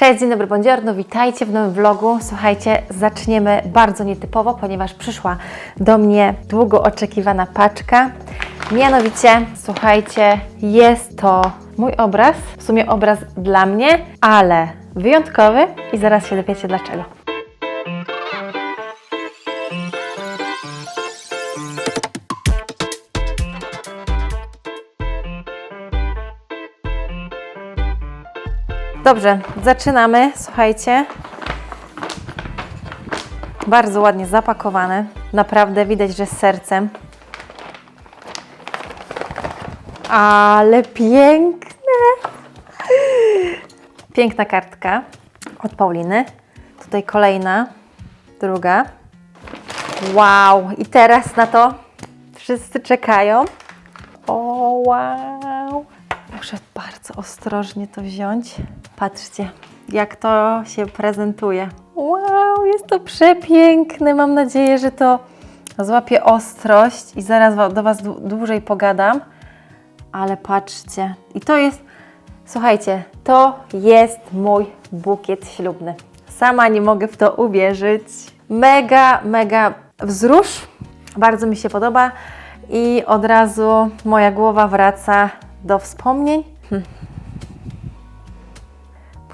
Cześć, dzień dobry, buongiorno, witajcie w nowym vlogu. Słuchajcie, zaczniemy bardzo nietypowo, ponieważ przyszła do mnie długo oczekiwana paczka. Mianowicie, słuchajcie, jest to mój obraz, w sumie obraz dla mnie, ale wyjątkowy i zaraz się dowiecie dlaczego. Dobrze, zaczynamy. Słuchajcie. Bardzo ładnie zapakowane. Naprawdę widać, że z sercem. Ale piękne. Piękna kartka od Pauliny. Tutaj kolejna, druga. Wow! I teraz na to wszyscy czekają. O, wow! Muszę bardzo ostrożnie to wziąć. Patrzcie, jak to się prezentuje. Wow, jest to przepiękne. Mam nadzieję, że to złapie ostrość i zaraz do Was dłu- dłużej pogadam. Ale patrzcie, i to jest, słuchajcie, to jest mój bukiet ślubny. Sama nie mogę w to uwierzyć. Mega, mega wzrusz. Bardzo mi się podoba i od razu moja głowa wraca do wspomnień. Hm.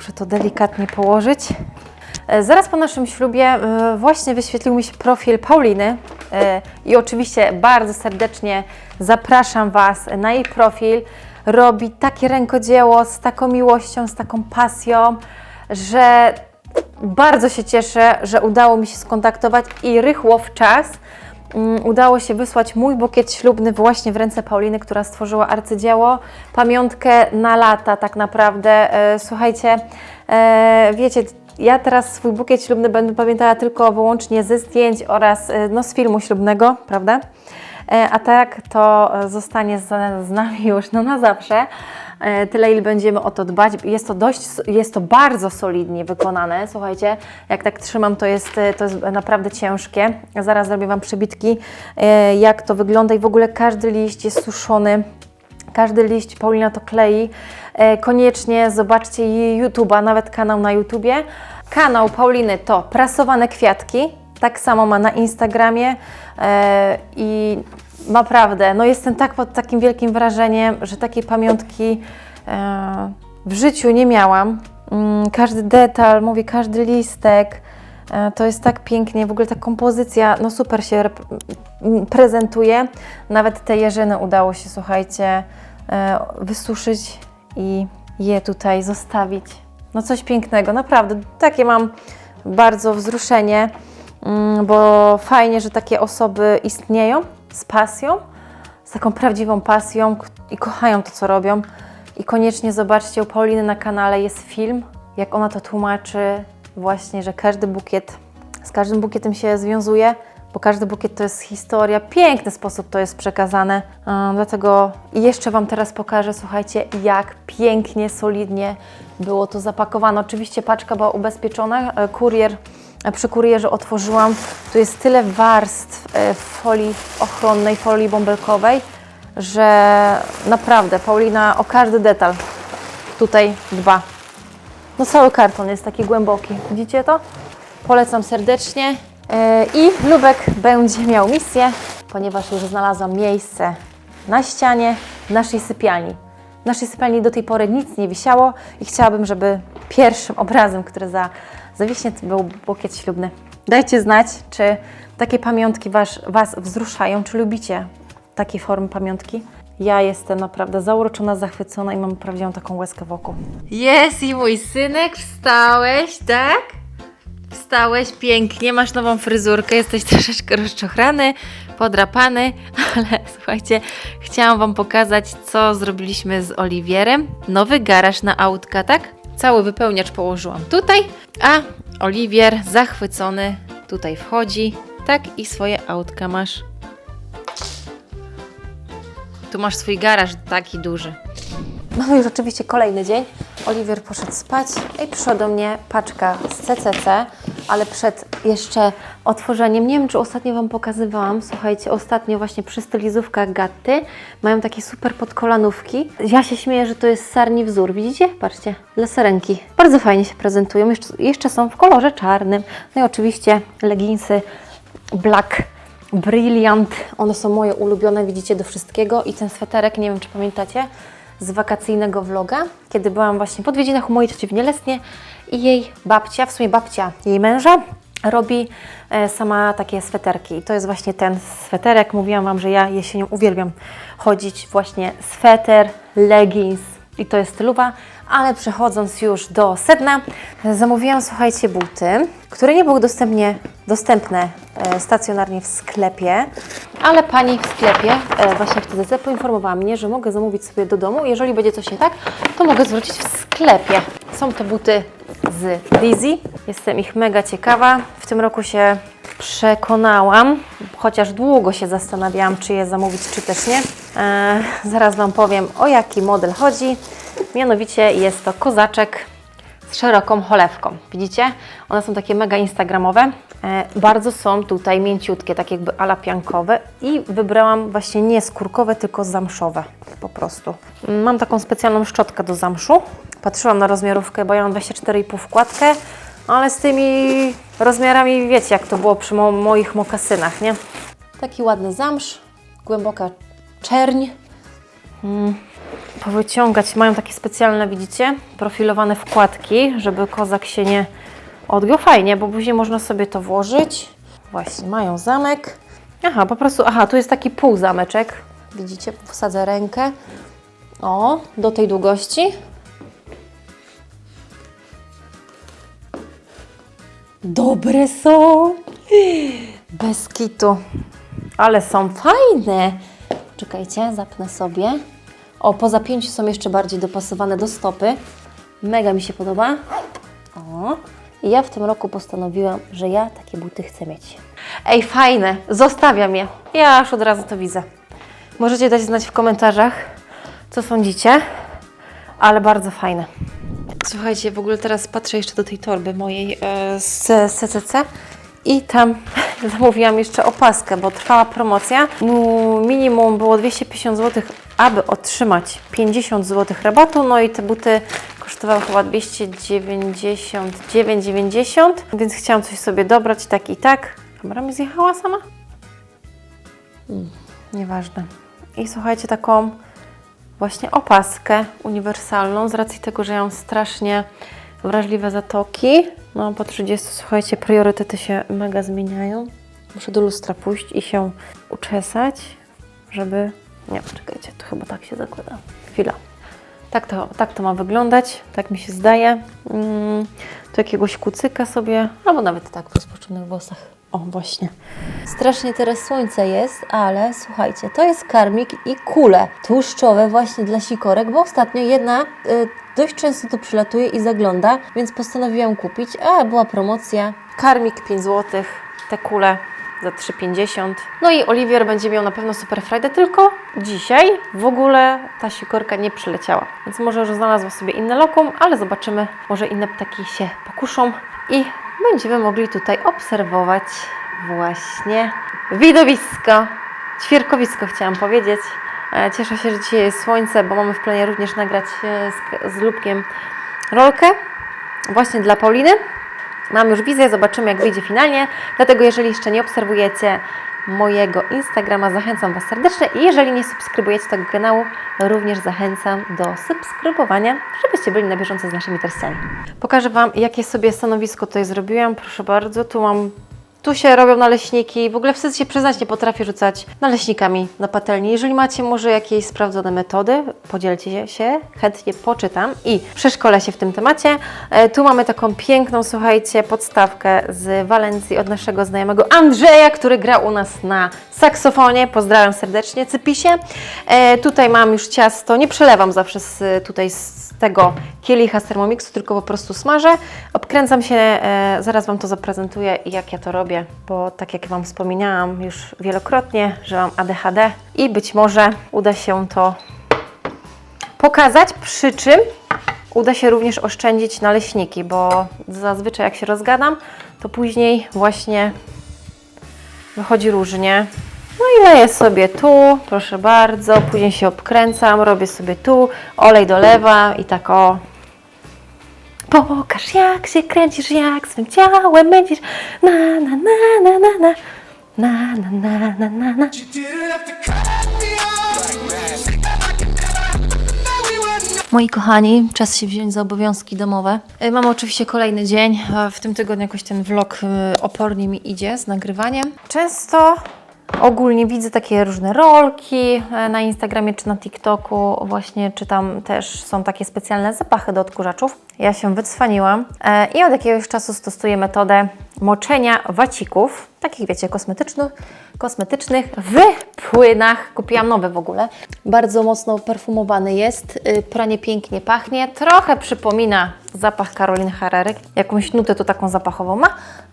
Muszę to delikatnie położyć. E, Zaraz po naszym ślubie e, właśnie wyświetlił mi się profil Pauliny e, i oczywiście bardzo serdecznie zapraszam Was na jej profil. Robi takie rękodzieło z taką miłością, z taką pasją, że bardzo się cieszę, że udało mi się skontaktować i rychło w czas udało się wysłać mój bukiet ślubny właśnie w ręce Pauliny, która stworzyła arcydzieło, pamiątkę na lata tak naprawdę. E, Słuchajcie, e, wiecie, ja teraz swój bukiet ślubny będę pamiętała tylko wyłącznie ze zdjęć oraz e, no, z filmu ślubnego, prawda? A tak to zostanie z nami już no, na zawsze. E, Tyle, ile będziemy o to dbać. Jest to dość, jest to bardzo solidnie wykonane. Słuchajcie, jak tak trzymam, to jest, e, to jest naprawdę ciężkie. Zaraz zrobię Wam przebitki, e, jak to wygląda i w ogóle każdy liść jest suszony. Każdy liść Paulina to klei. Koniecznie zobaczcie jej YouTube'a, nawet kanał na YouTubie. Kanał Pauliny to prasowane kwiatki. Tak samo ma na Instagramie i naprawdę, no jestem tak pod takim wielkim wrażeniem, że takiej pamiątki e, w życiu nie miałam. Mm, Każdy detal, mówię, każdy listek, e, to jest tak pięknie, w ogóle ta kompozycja, no super się prezentuje. Nawet te jeżyny udało się, słuchajcie, e, wysuszyć i je tutaj zostawić. No coś pięknego, naprawdę. Takie mam bardzo wzruszenie, mm, bo fajnie, że takie osoby istnieją z pasją, z taką prawdziwą pasją i kochają to, co robią. I koniecznie zobaczcie, u Pauliny na kanale jest film, jak ona to tłumaczy, właśnie, że każdy bukiet, z każdym bukietem się związuje, bo każdy bukiet to jest historia. Piękny sposób to jest przekazane. Dlatego jeszcze Wam teraz pokażę, słuchajcie, jak pięknie, solidnie było to zapakowane. Oczywiście paczka była ubezpieczona, e, kurier przy kurierze otworzyłam. Tu jest tyle warstw e, folii ochronnej, folii bąbelkowej, że naprawdę Paulina o każdy detal tutaj dba. No cały karton jest taki głęboki. Widzicie to? Polecam serdecznie. E, I Lubek będzie miał misję, ponieważ już znalazłam miejsce na ścianie naszej sypialni. W naszej sypialni do tej pory nic nie wisiało i chciałabym, żeby pierwszym obrazem, który za, zawiśnie, był bukiet ślubny. Dajcie znać, czy takie pamiątki was, was wzruszają, czy lubicie takiej formy pamiątki. Ja jestem naprawdę zauroczona, zachwycona i mam prawdziwą taką łezkę wokół. Jest i mój synek, wstałeś, tak? Wstałeś pięknie, masz nową fryzurkę, jesteś troszeczkę rozczochrany, podrapany, ale słuchajcie, chciałam Wam pokazać, co zrobiliśmy z Oliwierem. Nowy garaż na autka, tak? Cały wypełniacz położyłam tutaj, a Oliwier zachwycony tutaj wchodzi, tak? I swoje autka masz. Tu masz swój garaż taki duży. Mamy już oczywiście kolejny dzień. Oliwier poszedł spać i przyszła do mnie paczka z CCC. Ale przed jeszcze otworzeniem, nie wiem czy ostatnio Wam pokazywałam, słuchajcie, ostatnio właśnie przy stylizówkach Gatty mają takie super podkolanówki. Ja się śmieję, że to jest sarni wzór, widzicie? Patrzcie, dla sarenki. Bardzo fajnie się prezentują, jeszcze, jeszcze są w kolorze czarnym. No i oczywiście leginsy Black Brilliant. One są moje ulubione, widzicie, do wszystkiego. I ten sweterek, nie wiem czy pamiętacie, z wakacyjnego vloga, kiedy byłam właśnie po odwiedzinach u mojej cioci w Nielesnie i jej babcia, w sumie babcia jej męża, robi e, sama takie sweterki. I to jest właśnie ten sweterek. Mówiłam Wam, że ja jesienią uwielbiam chodzić właśnie sweter, leggings i to jest stylowa, ale przechodząc już do sedna, zamówiłam, słuchajcie, buty, które nie były dostępnie, dostępne e, stacjonarnie w sklepie, ale pani w sklepie e, właśnie wtedy Z poinformowała mnie, że mogę zamówić sobie do domu. Jeżeli będzie coś nie tak, to mogę zwrócić w sklepie. Są to buty z Dizzy. Jestem ich mega ciekawa. W tym roku się przekonałam, chociaż długo się zastanawiałam, czy je zamówić, czy też nie. E, zaraz Wam powiem, o jaki model chodzi. Mianowicie jest to kozaczek z szeroką cholewką. Widzicie? One są takie mega instagramowe. E, bardzo są tutaj mięciutkie, tak jakby ala piankowe i wybrałam właśnie nie skórkowe, tylko zamszowe po prostu. Mam taką specjalną szczotkę do zamszu. Patrzyłam na rozmiarówkę, bo ja mam 24,5 wkładkę, ale z tymi rozmiarami wiecie jak to było przy mo moich mokasynach, nie? Taki ładny zamsz, głęboka czerń. Powyciągać mają takie specjalne, widzicie, profilowane wkładki, żeby kozak się nie odgiął. Fajnie, bo później można sobie to włożyć. Właśnie, mają zamek. Aha, po prostu, aha, tu jest taki półzameczek. Widzicie, wsadzę rękę. O, do tej długości. Dobre są. Bez kitu. Ale są fajne. Czekajcie, zapnę sobie. O, po zapięciu są jeszcze bardziej dopasowane do stopy. Mega mi się podoba. O. I ja w tym roku postanowiłam, że ja takie buty chcę mieć. Ej, fajne, zostawiam je. Ja aż od razu to widzę. Możecie dać znać w komentarzach, co sądzicie, ale bardzo fajne. Słuchajcie, w ogóle teraz patrzę jeszcze do tej torby mojej e, z CCC i tam zamówiłam jeszcze opaskę, bo trwała promocja. Mu minimum było 250 zł, aby otrzymać 50 zł rabatu. No i te buty kosztowały chyba 299,90, więc chciałam coś sobie dobrać tak i tak. Kamera mi zjechała sama? Hmm, nieważne. I słuchajcie, taką właśnie opaskę uniwersalną z racji tego, że ja mam strasznie wrażliwe zatoki. No po 30, słuchajcie, priorytety się mega zmieniają. Muszę do lustra pójść i się uczesać, żeby... Nie, czekajcie, to chyba tak się zakłada. Chwila. Tak to, tak to ma wyglądać, tak mi się zdaje. Mm, tu jakiegoś kucyka sobie, albo nawet tak w rozpuszczonych włosach. O, właśnie. Strasznie teraz słońce jest, ale słuchajcie, to jest karmik i kule tłuszczowe właśnie dla sikorek, bo ostatnio jedna y, dość często tu przylatuje i zagląda, więc postanowiłam kupić, a była promocja. Karmik 5 zł, te kule za 3,50. No i Oliwier będzie miał na pewno Super Friday, tylko dzisiaj w ogóle ta sikorka nie przyleciała. Więc może już znalazła sobie inne lokum, ale zobaczymy, może inne ptaki się pokuszą i będziemy mogli tutaj obserwować właśnie widowisko. Ćwierkowisko chciałam powiedzieć. E, Cieszę się, że dzisiaj jest słońce, bo mamy w planie również nagrać e, z, z Lubkiem rolkę właśnie dla Pauliny. Mam już wizję, zobaczymy jak wyjdzie finalnie. Dlatego jeżeli jeszcze nie obserwujecie mojego Instagrama, zachęcam Was serdecznie i jeżeli nie subskrybujecie tego kanału, również zachęcam do subskrybowania, żebyście byli na bieżąco z naszymi treściami. Pokażę Wam, jakie sobie stanowisko tutaj zrobiłam. Proszę bardzo, tu mam tu się robią naleśniki. W ogóle wstyd się przyznać, nie potrafię rzucać naleśnikami na patelni. Jeżeli macie może jakieś sprawdzone metody, podzielcie się, chętnie poczytam i przeszkolę się w tym temacie. E, tu mamy taką piękną, słuchajcie, podstawkę z Walencji od naszego znajomego Andrzeja, który grał u nas na saksofonie. Pozdrawiam serdecznie, Cypisie. Tutaj mam już ciasto, nie przelewam zawsze z, tutaj z tego kielicha z Thermomixu, tylko po prostu smażę. Obkręcam się, e, zaraz Wam to zaprezentuję, jak ja to robię, bo tak jak Wam wspominałam już wielokrotnie, że mam ADHD i być może uda się to pokazać, przy czym uda się również oszczędzić naleśniki, bo zazwyczaj jak się rozgadam, to później właśnie wychodzi różnie. No i leję sobie tu, proszę bardzo, później się obkręcam, robię sobie tu, olej dolewam i tak o. Pokaż jak się kręcisz, jak swym ciałem będziesz na na na na na na na na na na na na. Moi kochani, czas się wziąć za obowiązki domowe. E, Mam oczywiście kolejny dzień. a W tym tygodniu jakoś ten vlog e, opornie mi idzie z nagrywaniem. Często ogólnie widzę takie różne rolki e, na Instagramie czy na TikToku, właśnie czy tam też są takie specjalne zapachy do odkurzaczów. Ja się wycwaniłam e, i od jakiegoś czasu stosuję metodę moczenia wacików, takich wiecie, kosmetycznych, kosmetycznych w płynach. Kupiłam nowe w ogóle. Bardzo mocno perfumowany jest, y, pranie pięknie pachnie, trochę przypomina zapach Karoliny Herrery, jakąś nutę tu taką zapachową ma.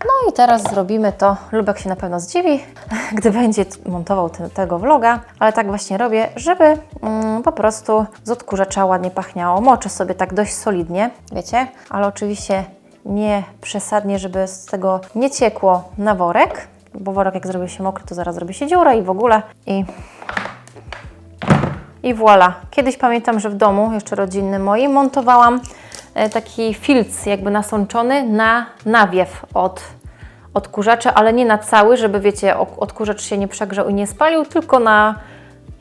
No i teraz zrobimy to, Lubek się na pewno zdziwi, gdy będzie montował ten, tego vloga, ale tak właśnie robię, żeby mm, po prostu z odkurzacza ładnie pachniało. Moczę sobie tak dość solidnie, wiecie, ale oczywiście nie przesadnie, żeby z tego nie ciekło na worek, bo worek jak zrobi się mokry, to zaraz zrobi się dziura i w ogóle. I, i voilà. Kiedyś pamiętam, że w domu, jeszcze rodzinnym moim, montowałam e, taki filc jakby nasączony na nawiew od odkurzacza, ale nie na cały, żeby wiecie, odkurzacz się nie przegrzał i nie spalił, tylko na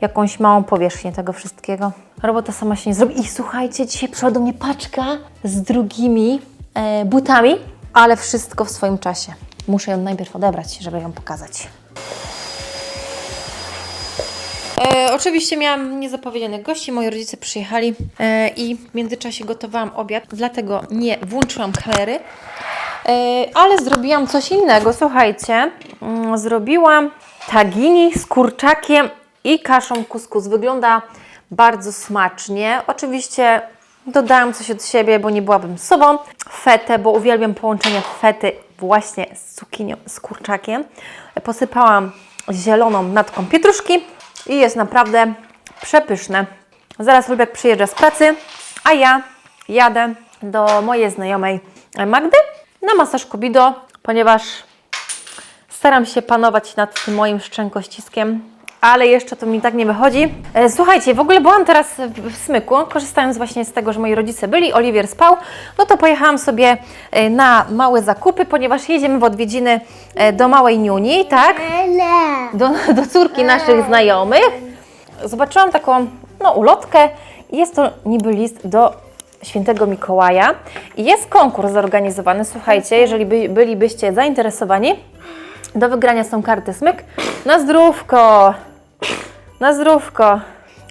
jakąś małą powierzchnię tego wszystkiego. Robota sama się nie zrobi. I słuchajcie, dzisiaj przyszła do mnie paczka z drugimi butami, ale wszystko w swoim czasie. Muszę ją najpierw odebrać, żeby ją pokazać. E, oczywiście miałam niezapowiedzianych gości, moi rodzice przyjechali e, i w międzyczasie gotowałam obiad, dlatego nie włączyłam kamery, e, ale zrobiłam coś innego. Słuchajcie, mm, zrobiłam tagini z kurczakiem i kaszą kuskus. Wygląda bardzo smacznie. Oczywiście dodałam coś od siebie, bo nie byłabym sobą. Fetę, bo uwielbiam połączenie fety właśnie z cukinią, z kurczakiem. Posypałam zieloną natką pietruszki i jest naprawdę przepyszne. Zaraz Lubek przyjeżdża z pracy, a ja jadę do mojej znajomej Magdy na masaż Kobido, ponieważ staram się panować nad tym moim szczękościskiem, ale jeszcze to mi tak nie wychodzi. E, Słuchajcie, w ogóle byłam teraz w Smyku, korzystając właśnie z tego, że moi rodzice byli, Oliwier spał, no to pojechałam sobie e, na małe zakupy, ponieważ jedziemy w odwiedziny e, do małej Niuni, tak? Do, do córki naszych znajomych. Zobaczyłam taką no, ulotkę jest to niby list do świętego Mikołaja. I jest konkurs zorganizowany, słuchajcie, jeżeli by, bylibyście zainteresowani, do wygrania są karty smyk. Na zdrówko! Na zdrówko!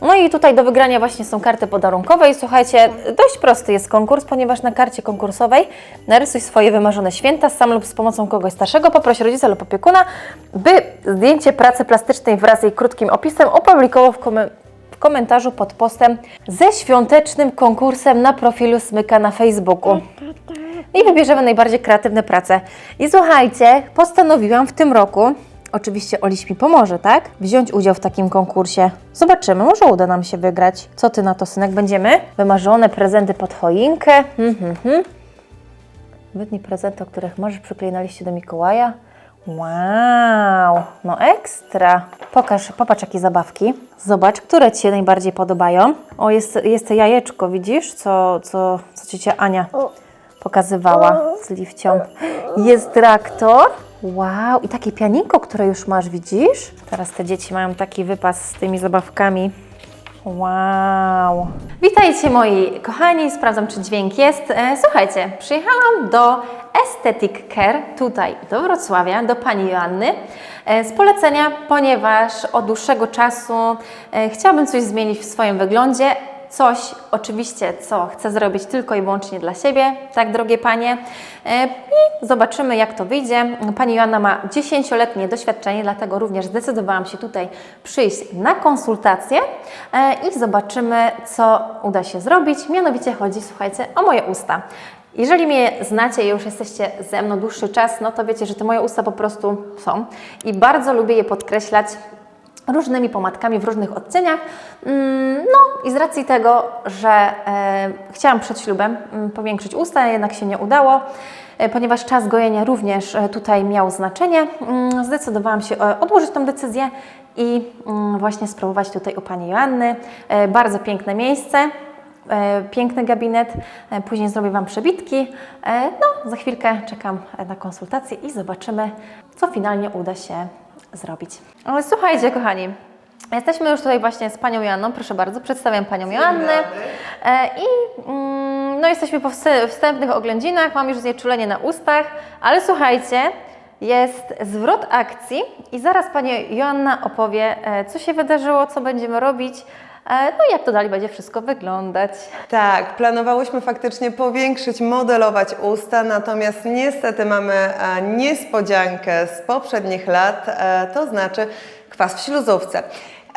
No i tutaj do wygrania właśnie są karty podarunkowe i słuchajcie, dość prosty jest konkurs, ponieważ na karcie konkursowej narysuj swoje wymarzone święta sam lub z pomocą kogoś starszego, poproś rodzica lub opiekuna, by zdjęcie pracy plastycznej wraz z jej krótkim opisem opublikował w, komen- w komentarzu pod postem ze świątecznym konkursem na profilu Smyka na Facebooku i wybierzemy najbardziej kreatywne prace. I słuchajcie, postanowiłam w tym roku, oczywiście Oliś mi pomoże, tak? Wziąć udział w takim konkursie. Zobaczymy, może uda nam się wygrać. Co ty na to, synek? Będziemy? Wymarzone prezenty pod choinkę. Mhm, mhm. Wytnij prezenty, o których możesz przykleić na liście do Mikołaja. Wow, no ekstra. Pokaż, popatrz jakie zabawki. Zobacz, które Ci się najbardziej podobają. O, jest, jest to jajeczko, widzisz, co, co, co ciocia Ania pokazywała z liwcią. Jest traktor. Wow, i takie pianinko, które już masz, widzisz? Teraz te dzieci mają taki wypas z tymi zabawkami. Wow. Witajcie moi kochani, sprawdzam czy dźwięk jest. E, słuchajcie, przyjechałam do Aesthetic Care tutaj do Wrocławia, do pani Joanny e, z polecenia, ponieważ od dłuższego czasu e, chciałabym coś zmienić w swoim wyglądzie. Coś oczywiście, co chcę zrobić tylko i wyłącznie dla siebie, tak drogie panie. E, I zobaczymy jak to wyjdzie. Pani Joanna ma 10-letnie doświadczenie, dlatego również zdecydowałam się tutaj przyjść na konsultację e, i zobaczymy co uda się zrobić. Mianowicie chodzi, słuchajcie, o moje usta. Jeżeli mnie znacie i już jesteście ze mną dłuższy czas, no to wiecie, że te moje usta po prostu są i bardzo lubię je podkreślać różnymi pomadkami w różnych odcieniach. Mm, No i z racji tego, że e, chciałam przed ślubem mm, powiększyć usta, jednak się nie udało, e, ponieważ czas gojenia również e, tutaj miał znaczenie, mm, zdecydowałam się odłożyć tą decyzję i właśnie spróbować tutaj u Pani Joanny. Bardzo piękne miejsce. Piękny gabinet, później zrobię Wam przebitki. No, za chwilkę czekam na konsultację i zobaczymy, co finalnie uda się zrobić. Ale słuchajcie, kochani, jesteśmy już tutaj właśnie z Panią Joanną. Proszę bardzo, przedstawiam Panią Joannę. E, I mm, no, jesteśmy po wstę- wstępnych oględzinach, mam już znieczulenie na ustach, ale słuchajcie, jest zwrot akcji i zaraz Pani Joanna opowie, e, co się wydarzyło, co będziemy robić, no i jak to dalej będzie wszystko wyglądać. Tak, planowałyśmy faktycznie powiększyć, modelować usta, natomiast niestety mamy e, niespodziankę z poprzednich lat, e, to znaczy kwas w śluzówce.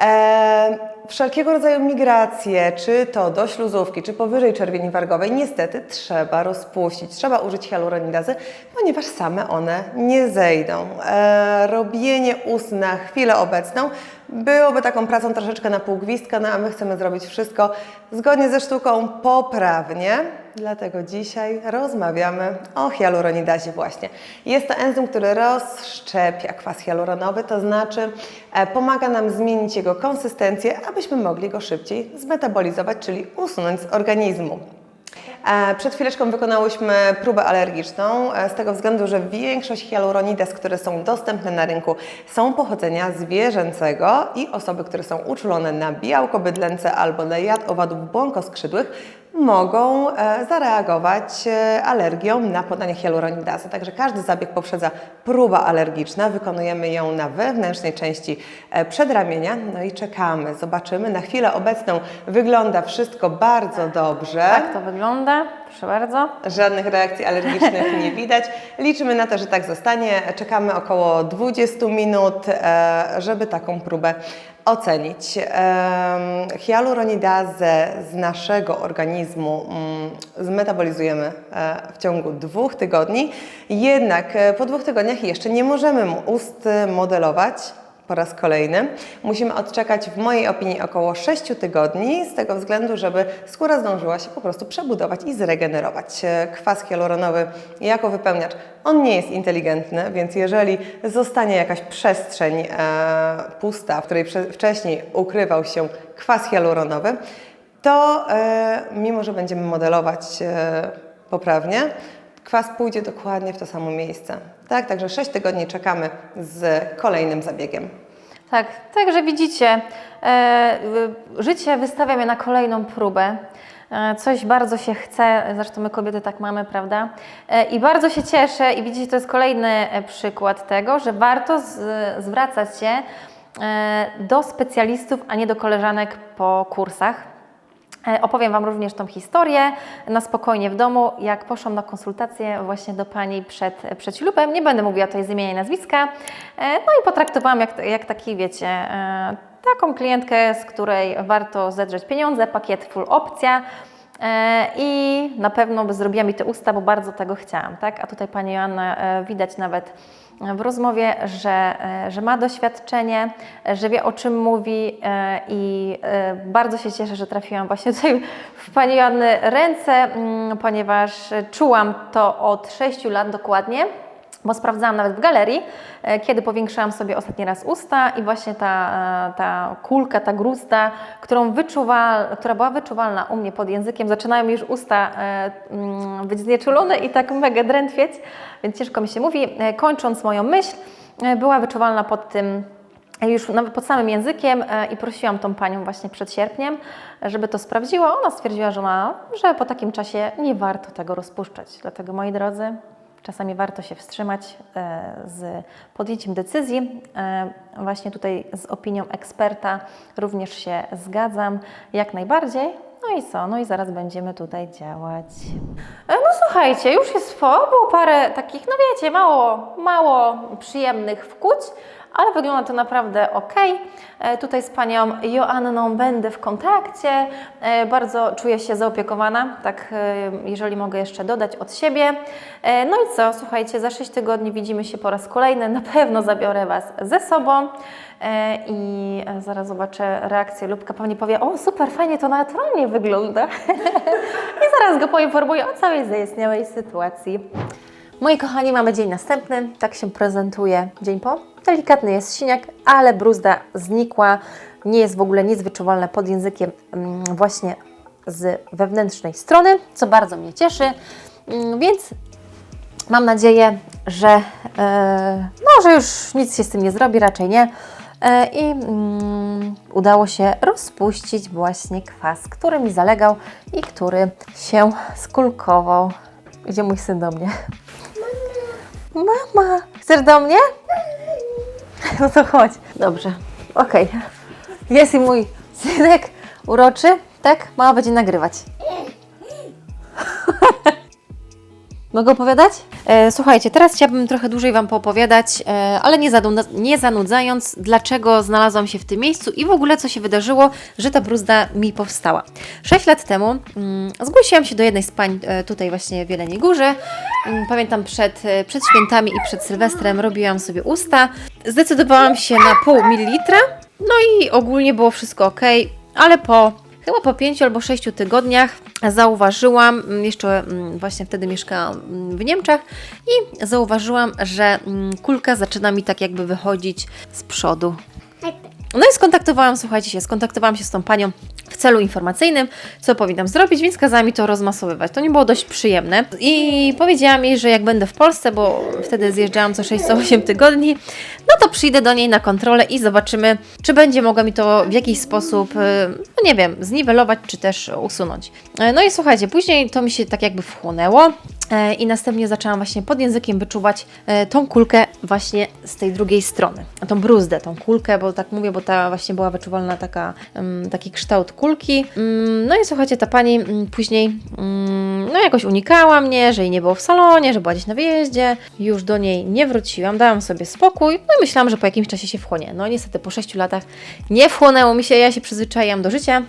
E, wszelkiego rodzaju migracje, czy to do śluzówki, czy powyżej czerwieni wargowej, niestety trzeba rozpuścić, trzeba użyć hialuronidazy, ponieważ same one nie zejdą. E, robienie ust na chwilę obecną byłoby taką pracą troszeczkę na pół gwizdka, no a my chcemy zrobić wszystko zgodnie ze sztuką, poprawnie. Dlatego dzisiaj rozmawiamy o hialuronidazie właśnie. Jest to enzym, który rozszczepia kwas hialuronowy, to znaczy e, pomaga nam zmienić jego konsystencję, abyśmy mogli go szybciej zmetabolizować, czyli usunąć z organizmu. E, Przed chwileczką wykonałyśmy próbę alergiczną, e, z tego względu, że większość hialuronidas, które są dostępne na rynku, są pochodzenia zwierzęcego i osoby, które są uczulone na białko bydlęce albo na jad owadów błonkoskrzydłych, mogą e, zareagować e, alergią na podanie hialuronidazy. Także każdy zabieg poprzedza próba alergiczna. Wykonujemy ją na wewnętrznej części e, przedramienia. No i czekamy, zobaczymy. Na chwilę obecną wygląda wszystko bardzo dobrze. Tak to wygląda, proszę bardzo. Żadnych reakcji alergicznych nie widać. Liczymy na to, że tak zostanie. Czekamy około 20 minut, e, żeby taką próbę ocenić. Em, Hialuronidazę z naszego organizmu mm, zmetabolizujemy e, w ciągu dwóch tygodni, jednak e, po dwóch tygodniach jeszcze nie możemy ust modelować po raz kolejny. Musimy odczekać w mojej opinii około 6 tygodni, z tego względu, żeby skóra zdążyła się po prostu przebudować i zregenerować. E, Kwas hialuronowy jako wypełniacz, on nie jest inteligentny, więc jeżeli zostanie jakaś przestrzeń e, pusta, w której wcześniej ukrywał się kwas hialuronowy, to e, mimo, że będziemy modelować e, poprawnie, kwas pójdzie dokładnie w to samo miejsce. Tak, także 6 tygodni czekamy z kolejnym zabiegiem. Tak, także widzicie, e, życie wystawia mnie na kolejną próbę. E, Coś bardzo się chce, zresztą my kobiety tak mamy, prawda? E, I bardzo się cieszę i widzicie, to jest kolejny e, przykład tego, że warto z, zwracać się e, do specjalistów, a nie do koleżanek po kursach. E, Opowiem Wam również tą historię na spokojnie w domu, jak poszłam na konsultację właśnie do Pani przed, przed ślubem. Nie będę mówiła tutaj z imienia i nazwiska. E, No i potraktowałam jak, jak taki, wiecie, e, taką klientkę, z której warto zedrzeć pieniądze, pakiet full opcja. E, I na pewno zrobiła mi te usta, bo bardzo tego chciałam, tak? A tutaj Pani Joanna e, widać nawet w rozmowie, że, e, że ma doświadczenie, że wie o czym mówi i bardzo się cieszę, że trafiłam właśnie tutaj w Pani Joanny ręce, mm, ponieważ czułam to od 6 lat dokładnie bo sprawdzałam nawet w galerii, e, kiedy powiększałam sobie ostatni raz usta i właśnie ta, e, ta kulka, ta grusta, którą która była wyczuwalna u mnie pod językiem, zaczynają już usta e, mm, być znieczulone i tak mega drętwieć, więc ciężko mi się mówi. Kończąc moją myśl, była wyczuwalna pod tym już nawet pod samym językiem i prosiłam tą panią właśnie przed sierpniem, żeby to sprawdziła. Ona stwierdziła, że, ma, że po takim czasie nie warto tego rozpuszczać. Dlatego moi drodzy, czasami warto się wstrzymać e, z podjęciem decyzji. E, Właśnie tutaj z opinią eksperta również się zgadzam jak najbardziej. No i co? No i zaraz będziemy tutaj działać. E, No słuchajcie, już jest po, było parę takich, no wiecie, mało, mało przyjemnych wkłuć, ale wygląda to naprawdę ok. E, Tutaj z panią Joanną będę w kontakcie. E, Bardzo czuję się zaopiekowana, tak e, jeżeli mogę jeszcze dodać od siebie. No i co, słuchajcie, za 6 tygodni widzimy się po raz kolejny. Na pewno zabiorę Was ze sobą i zaraz zobaczę reakcję. Lubka pewnie powie, o super, fajnie to naturalnie wygląda. I zaraz go poinformuję o całej zaistniałej sytuacji. Moi kochani, mamy dzień następny. Tak się prezentuje dzień po. Delikatny jest siniak, ale bruzda znikła. Nie jest w ogóle nic wyczuwalne pod językiem mm, właśnie z wewnętrznej strony, co bardzo mnie cieszy. Mm, Więc mam nadzieję, że, e, no, że już nic się z tym nie zrobi, raczej nie. E, I mm, udało się rozpuścić właśnie kwas, który mi zalegał i który się skulkował. Idzie mój syn do mnie. Mama, chcesz do mnie? No to chodź. Dobrze, okej. Jest i mój synek uroczy, tak? Mama będzie nagrywać. Mogę opowiadać? E, słuchajcie, teraz chciałabym trochę dłużej Wam poopowiadać, e, ale nie, zadu- nie zanudzając, dlaczego znalazłam się w tym miejscu i w ogóle co się wydarzyło, że ta bruzda mi powstała. Sześć lat temu mm, zgłosiłam się do jednej z pań e, tutaj właśnie w Jeleniej Górze. Mm, Pamiętam przed, e, przed świętami i przed Sylwestrem robiłam sobie usta. Zdecydowałam się na pół mililitra, no i ogólnie było wszystko ok, ale po Chyba po pięciu albo sześciu tygodniach zauważyłam, mm, jeszcze mm, właśnie wtedy mieszkałam mm, w Niemczech i zauważyłam, że kulka zaczyna mi tak jakby wychodzić z przodu. No i skontaktowałam, słuchajcie się, skontaktowałam się z tą panią w celu informacyjnym, co powinnam zrobić, więc kazała mi to rozmasowywać. To nie było dość przyjemne. I powiedziałam jej, że jak będę w Polsce, bo wtedy zjeżdżałam co 6-8 tygodni, no to przyjdę do niej na kontrolę i zobaczymy, czy będzie mogła mi to w jakiś sposób, y, no nie wiem, zniwelować, czy też usunąć. E, No i słuchajcie, później to mi się tak jakby wchłonęło. E, I następnie zaczęłam właśnie pod językiem wyczuwać e, tą kulkę właśnie z tej drugiej strony. Tą bruzdę, tą kulkę, bo tak mówię, bo ta właśnie była wyczuwalna taka, em, taki kształt kulki. Mm, No i słuchajcie, ta pani mm, później mm, no jakoś unikała mnie, że jej nie było w salonie, że była gdzieś na wyjeździe. Już do niej nie wróciłam, dałam sobie spokój. No i myślałam, że po jakimś czasie się wchłonie. No niestety po 6 latach nie wchłonęło mi się, ja się przyzwyczaiłam do życia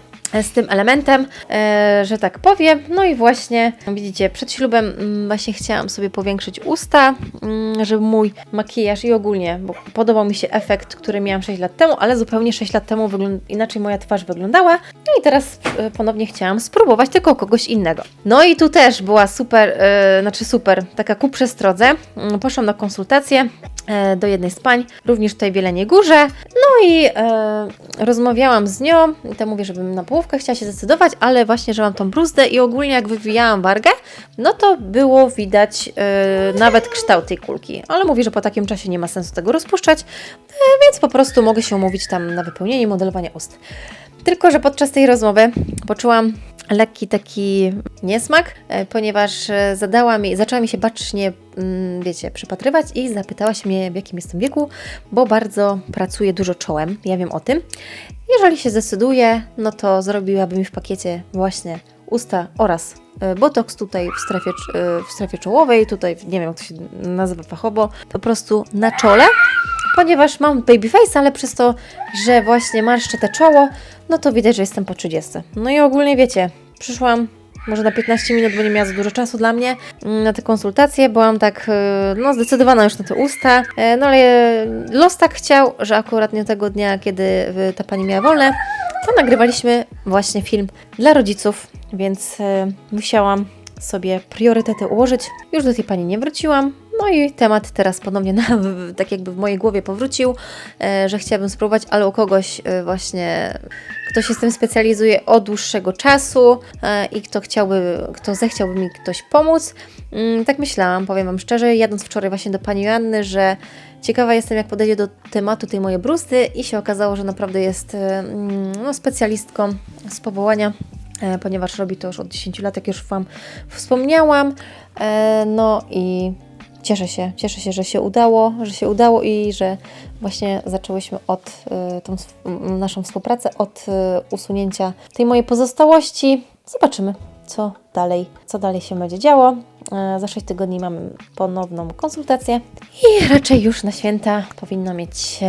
z tym elementem, e, że tak powiem. No i właśnie, widzicie, przed ślubem mm, właśnie chciałam sobie powiększyć usta, mm, żeby mój makijaż i ogólnie, bo podobał mi się efekt, który miałam 6 lat temu, ale zupełnie 6 lat temu inaczej moja twarz wyglądała. No i teraz e, ponownie chciałam spróbować tylko kogoś innego. No i tu też była super, e, znaczy super, taka ku przestrodze. Mm, Poszłam na konsultację e, do jednej z pań, również tutaj w Jeleniej Górze. No i e, rozmawiałam z nią i tam mówię, żebym na połówkę chciała się zdecydować, ale właśnie, że mam tą bruzdę i ogólnie jak wywijałam wargę, no to było widać e, nawet kształt tej kulki. Ale mówi, że po takim czasie nie ma sensu tego rozpuszczać, e, więc po prostu mogę się umówić tam na wypełnienie modelowanie ust. Tylko, że podczas tej rozmowy poczułam lekki taki niesmak, e, ponieważ e, zadała mi, zaczęła mi się bacznie, mm, wiecie, przypatrywać i zapytałaś mnie, w jakim jestem wieku, bo bardzo pracuję dużo czołem, ja wiem o tym. Jeżeli się zdecyduję, no to zrobiłaby mi w pakiecie właśnie usta oraz e, botoks tutaj w strefie, w strefie czołowej, tutaj nie wiem jak to się nazywa fachowo, po prostu na czole, ponieważ mam baby face, ale przez to, że właśnie marszczę te czoło, no to widać, że jestem po 30. No i ogólnie wiecie, przyszłam może na 15 minut, bo nie miała za dużo czasu dla mnie mm, na te konsultacje. Byłam tak, e, no zdecydowana już na te usta, e, no ale los tak chciał, że akurat nie tego dnia, kiedy e, ta pani miała wolne, to nagrywaliśmy właśnie film dla rodziców, więc e, musiałam sobie priorytety ułożyć. Już do tej pani nie wróciłam. No i temat teraz ponownie na, tak jakby w mojej głowie powrócił, e, że chciałabym spróbować, ale u kogoś e, właśnie, kto się z tym specjalizuje od dłuższego czasu e, i kto chciałby, kto zechciałby mi ktoś pomóc. Mm, Tak myślałam, powiem Wam szczerze, jadąc wczoraj właśnie do Pani Joanny, że ciekawa jestem, jak podejdzie do tematu tej mojej bruzdy i się okazało, że naprawdę jest mm, no, specjalistką z powołania ponieważ robi to już od 10 lat, jak już Wam wspomniałam. No i cieszę się, cieszę się, że się udało, że się udało i że właśnie zaczęłyśmy od e, tą naszą współpracę, od e, usunięcia tej mojej pozostałości. Zobaczymy, co dalej, co dalej się będzie działo. E, Za 6 tygodni mamy ponowną konsultację i raczej już na święta powinno mieć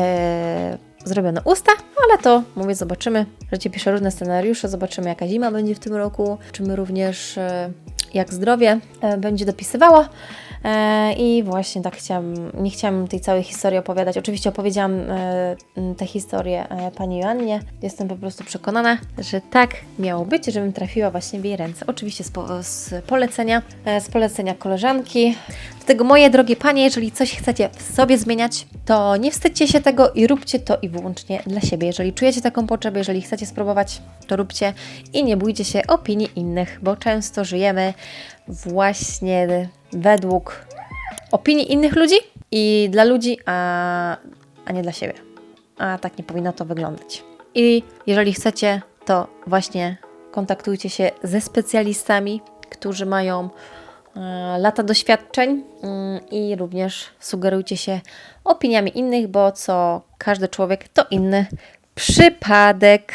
zrobione usta, ale to mówię, zobaczymy. Życie pisze różne scenariusze, zobaczymy jaka zima będzie w tym roku, zobaczymy również e, jak zdrowie będzie dopisywało. E, I właśnie tak chciałam, nie chciałam tej całej historii opowiadać. Oczywiście opowiedziałam e, tę historię e, pani Joannie. Jestem po prostu przekonana, że tak miało być, żebym trafiła właśnie w jej ręce. Oczywiście z, po, z polecenia, z polecenia koleżanki. Dlatego moje drogie panie, jeżeli coś chcecie w sobie zmieniać, to nie wstydźcie się tego i róbcie to i wyłącznie dla siebie. Jeżeli czujecie taką potrzebę, jeżeli chcecie spróbować, to róbcie i nie bójcie się opinii innych, bo często żyjemy właśnie według opinii innych ludzi i dla ludzi, a, a nie dla siebie. A tak nie powinno to wyglądać. I jeżeli chcecie, to właśnie kontaktujcie się ze specjalistami, którzy mają e, lata doświadczeń mm, i również sugerujcie się opiniami innych, bo co każdy człowiek to inny przypadek.